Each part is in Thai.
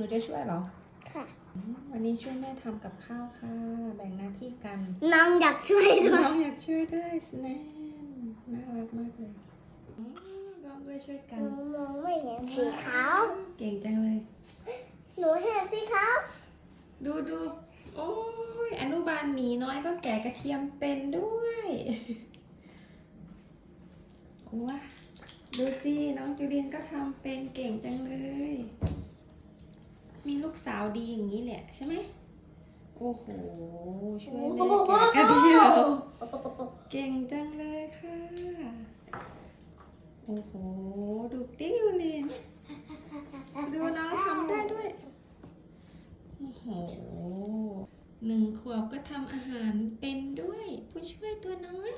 นูจะช่วยเหรอ ค่ะอืมวันนี้ช่วยแม่ทำกับข้าวค่ะ แบ่งหน้าที่กัน น้องอยากช่วยด้วยน้องอยากช่วยด้วยสแนนน่ารักมากเลยอืมร่วมด้วยช่วยกัน หนูมองไม่เห็นสีขาว เก่งจังเลย หนูเห็นสีขาวดูดูโอ้ยอนุบาลหมีน้อยก็แกะกระเทียมเป็นด้วยว้าดูสิน้องจูเลียนก็ทำเป็นเก่งจังเลยมีลูก สาวดีอย่างนี้แหละใช่ไหมโอ้โห ช่วยแม่แกะกระเทียมเก่งจังเลยค่ะ โอ้โห ดูติ้วเลยนดูน้องทำได้ด้วย โอ้โหหนึ่งขวบก็ทำอาหารเป็นด้วย ผู้ช่วยตัวน้อย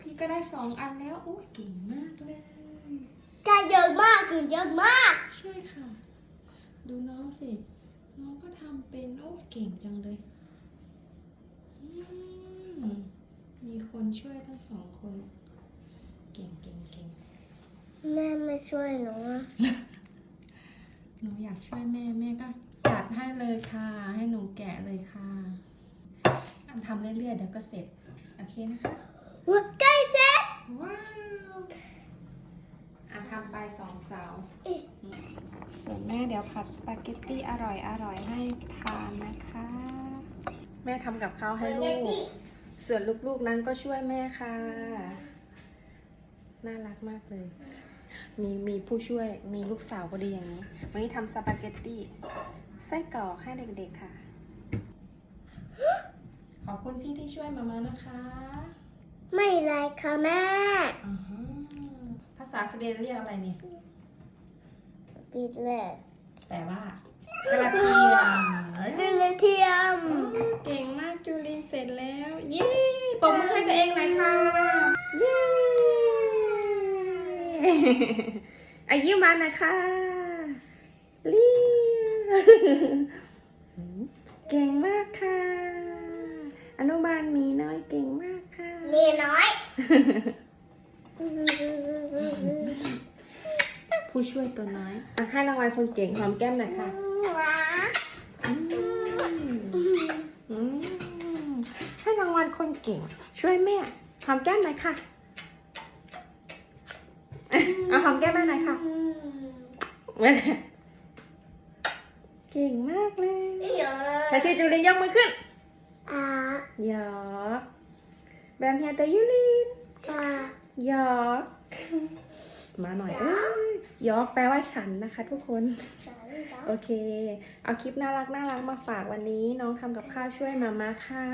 พี่ก็ได้สองอันแล้วโอ้ยเก่งมากเลยได้เยอะมากคือเยอะมากใช่ค่ะ ดูน้องสิ น้องก็ทำเป็นโอ้ยเก่งจังเลยอืมมีคนช่วยทั้งสองคน เก่งเก่งเก่งแม่ไม่ช่วยหนูอะหนูอยากช่วยแม่แม่ก็จัดให้เลยค่ะ ให้หนูแกะเลยค่ะอันทำเรื่อยๆเดี๋ยวก็เสร็จ โอเคนะคะอุ๊ยใกล้เสร็จ ว้าว อะทำไปสองเสาอิ๊ะส่วนแม่เดี๋ยวผัดสปาเกตตี้อร่อยอร่อยๆให้ทานนะคะ แม่ทำกับข้าวให้ลูก ส่วนลูกๆนั้นก็ช่วยแม่ค่ะ น่ารักมากเลย มีมีผู้ช่วยมีลูกสาวก็ดีอย่างนี้ วันนี้ทำสปาเกตตี้ไส้กรอกให้เด็กๆค่ะ ขอบคุณพี่ที่ช่วยมามานะคะ ไม่ไรค่ะแม่อ่าฮะภา ษาสวีเดนเรียกอะไรเนี่ยปิดเลยแปลว่ากระเทียมกระเทียม เก่งมากจูลินเสร็จแล้ว เย้ปรบมือให้ตัวเองหน่อยค่ะเย้อายิ้มมาหนะคะเรียเก่งมากค่ะ อนุบาลหมีน้อยเก่งมากค่ะ มีน้อย ผู้ช่วยตัวน้อยอะให้รางวัลคนเก่งหอมแก้มหน่อยค่ะว้าอืมอืมให้รางวัลคนเก่ง ช่วยแม่หอมแก้มหน่อยค่ะเอาหอมแก้มแม่หน่อยค่ะเว้ยเก่งมากเลยเยอะถ้าชื่อจูลินยกมือขึ้นอ่าหยอกแบมเฮียแต่ยูลินอ่าหยอก มาหน่อยเอ้ยหยอกแปลว่าฉันนะคะ ทุกคน โอเค เอาคลิปน่ารักน่ารักมาฝากวันนี้ น้องทำกับข้าวช่วยมาม่าค่ะ